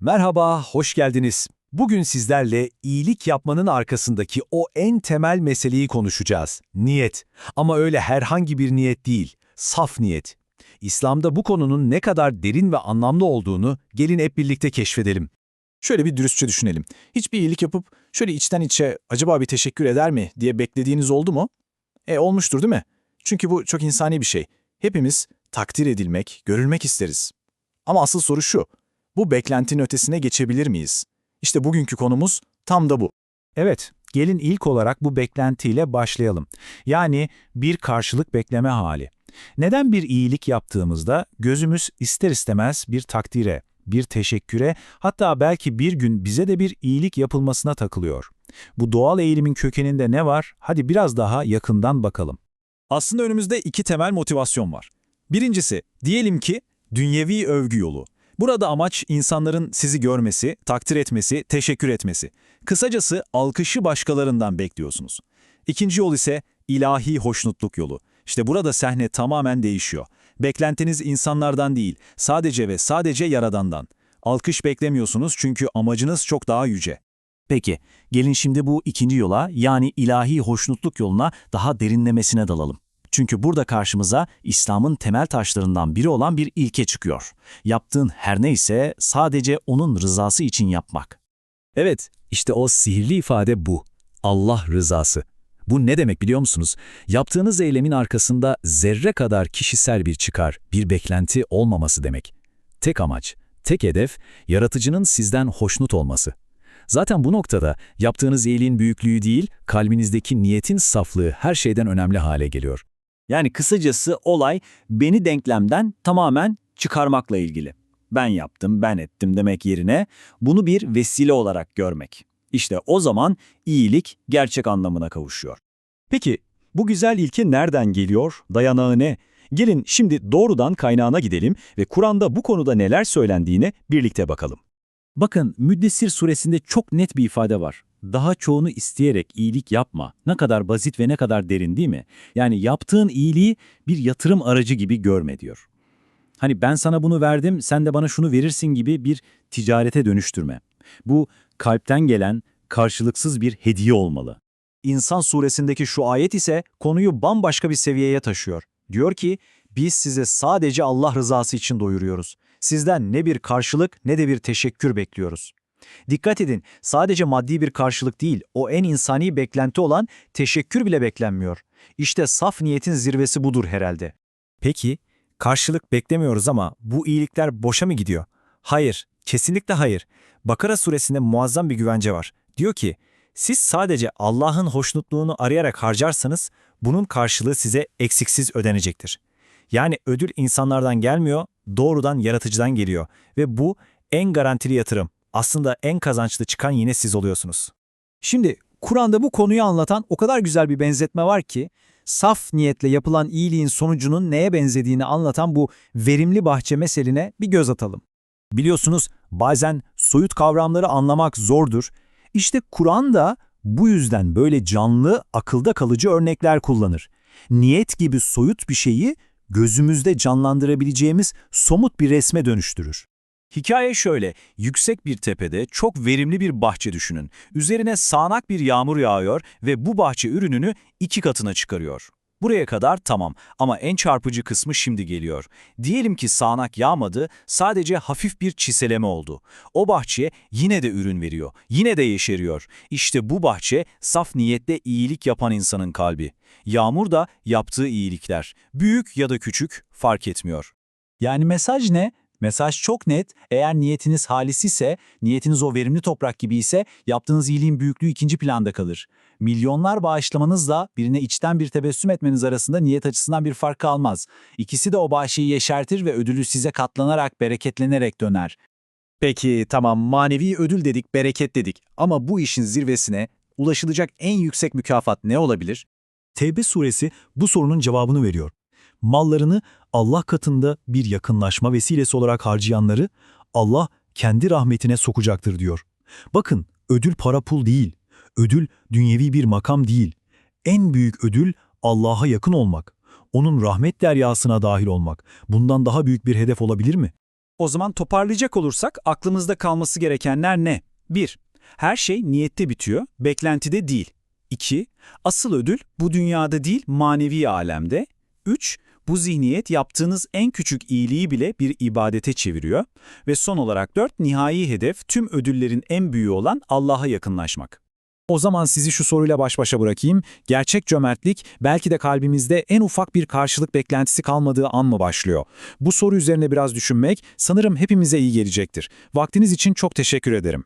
Merhaba, hoş geldiniz. Bugün sizlerle iyilik yapmanın arkasındaki o en temel meseleyi konuşacağız. Niyet. Ama öyle herhangi bir niyet değil, saf niyet. İslam'da bu konunun ne kadar derin ve anlamlı olduğunu gelin hep birlikte keşfedelim. Şöyle bir dürüstçe düşünelim. Hiçbir iyilik yapıp şöyle içten içe acaba bir teşekkür eder mi diye beklediğiniz oldu mu? E olmuştur değil mi? Çünkü bu çok insani bir şey. Hepimiz takdir edilmek, görülmek isteriz. Ama asıl soru şu. Bu beklentinin ötesine geçebilir miyiz? İşte bugünkü konumuz tam da bu. Evet, gelin ilk olarak bu beklentiyle başlayalım. Yani bir karşılık bekleme hali. Neden bir iyilik yaptığımızda gözümüz ister istemez bir takdire, bir teşekküre, hatta belki bir gün bize de bir iyilik yapılmasına takılıyor? Bu doğal eğilimin kökeninde ne var? Hadi biraz daha yakından bakalım. Aslında önümüzde iki temel motivasyon var. Birincisi, diyelim ki dünyevi övgü yolu. Burada amaç insanların sizi görmesi, takdir etmesi, teşekkür etmesi. Kısacası alkışı başkalarından bekliyorsunuz. İkinci yol ise ilahi hoşnutluk yolu. İşte burada sahne tamamen değişiyor. Beklentiniz insanlardan değil, sadece ve sadece Yaradan'dan. Alkış beklemiyorsunuz çünkü amacınız çok daha yüce. Peki, gelin şimdi bu ikinci yola yani ilahi hoşnutluk yoluna daha derinlemesine dalalım. Çünkü burada karşımıza İslam'ın temel taşlarından biri olan bir ilke çıkıyor. Yaptığın her neyse sadece onun rızası için yapmak. Evet, işte o sihirli ifade bu. Allah rızası. Bu ne demek biliyor musunuz? Yaptığınız eylemin arkasında zerre kadar kişisel bir çıkar, bir beklenti olmaması demek. Tek amaç, tek hedef, yaratıcının sizden hoşnut olması. Zaten bu noktada yaptığınız iyiliğin büyüklüğü değil, kalbinizdeki niyetin saflığı her şeyden önemli hale geliyor. Yani kısacası olay beni denklemden tamamen çıkarmakla ilgili. Ben yaptım, ben ettim demek yerine bunu bir vesile olarak görmek. İşte o zaman iyilik gerçek anlamına kavuşuyor. Peki bu güzel ilke nereden geliyor? Dayanağı ne? Gelin şimdi doğrudan kaynağına gidelim ve Kur'an'da bu konuda neler söylendiğine birlikte bakalım. Bakın Müddessir suresinde çok net bir ifade var. Daha çoğunu isteyerek iyilik yapma. Ne kadar basit ve ne kadar derin değil mi? Yani yaptığın iyiliği bir yatırım aracı gibi görme diyor. Hani ben sana bunu verdim, sen de bana şunu verirsin gibi bir ticarete dönüştürme. Bu kalpten gelen karşılıksız bir hediye olmalı. İnsan suresindeki şu ayet ise konuyu bambaşka bir seviyeye taşıyor. Diyor ki, biz size sadece Allah rızası için doyuruyoruz. Sizden ne bir karşılık ne de bir teşekkür bekliyoruz. Dikkat edin, sadece maddi bir karşılık değil, o en insani beklenti olan teşekkür bile beklenmiyor. İşte saf niyetin zirvesi budur herhalde. Peki, karşılık beklemiyoruz ama bu iyilikler boşa mı gidiyor? Hayır, kesinlikle hayır. Bakara suresinde muazzam bir güvence var. Diyor ki, siz sadece Allah'ın hoşnutluğunu arayarak harcarsanız, bunun karşılığı size eksiksiz ödenecektir. Yani ödül insanlardan gelmiyor, doğrudan yaratıcıdan geliyor ve bu en garantili yatırım. Aslında en kazançlı çıkan yine siz oluyorsunuz. Şimdi Kur'an'da bu konuyu anlatan o kadar güzel bir benzetme var ki, saf niyetle yapılan iyiliğin sonucunun neye benzediğini anlatan bu verimli bahçe meseline bir göz atalım. Biliyorsunuz bazen soyut kavramları anlamak zordur. İşte Kur'an da bu yüzden böyle canlı, akılda kalıcı örnekler kullanır. Niyet gibi soyut bir şeyi gözümüzde canlandırabileceğimiz somut bir resme dönüştürür. Hikaye şöyle, yüksek bir tepede çok verimli bir bahçe düşünün. Üzerine sağanak bir yağmur yağıyor ve bu bahçe ürününü iki katına çıkarıyor. Buraya kadar tamam ama en çarpıcı kısmı şimdi geliyor. Diyelim ki sağanak yağmadı, sadece hafif bir çiseleme oldu. O bahçe yine de ürün veriyor, yine de yeşeriyor. İşte bu bahçe saf niyetle iyilik yapan insanın kalbi. Yağmur da yaptığı iyilikler. Büyük ya da küçük fark etmiyor. Yani mesaj ne? Mesaj çok net. Eğer niyetiniz halis ise, niyetiniz o verimli toprak gibi ise yaptığınız iyiliğin büyüklüğü ikinci planda kalır. Milyonlar bağışlamanızla birine içten bir tebessüm etmeniz arasında niyet açısından bir fark kalmaz. İkisi de o bağışıyı yeşertir ve ödülü size katlanarak, bereketlenerek döner. Peki tamam manevi ödül dedik, bereket dedik ama bu işin zirvesine ulaşılacak en yüksek mükafat ne olabilir? Tevbe suresi bu sorunun cevabını veriyor. Mallarını Allah katında bir yakınlaşma vesilesi olarak harcayanları Allah kendi rahmetine sokacaktır diyor. Bakın ödül para pul değil, ödül dünyevi bir makam değil. En büyük ödül Allah'a yakın olmak, onun rahmet deryasına dahil olmak. Bundan daha büyük bir hedef olabilir mi? O zaman toparlayacak olursak aklımızda kalması gerekenler ne? 1. Her şey niyette bitiyor, beklentide değil. 2. Asıl ödül bu dünyada değil manevi alemde. 3. Bu zihniyet yaptığınız en küçük iyiliği bile bir ibadete çeviriyor. Ve son olarak 4. Nihai hedef tüm ödüllerin en büyüğü olan Allah'a yakınlaşmak. O zaman sizi şu soruyla baş başa bırakayım. Gerçek cömertlik belki de kalbimizde en ufak bir karşılık beklentisi kalmadığı an mı başlıyor? Bu soru üzerine biraz düşünmek sanırım hepimize iyi gelecektir. Vaktiniz için çok teşekkür ederim.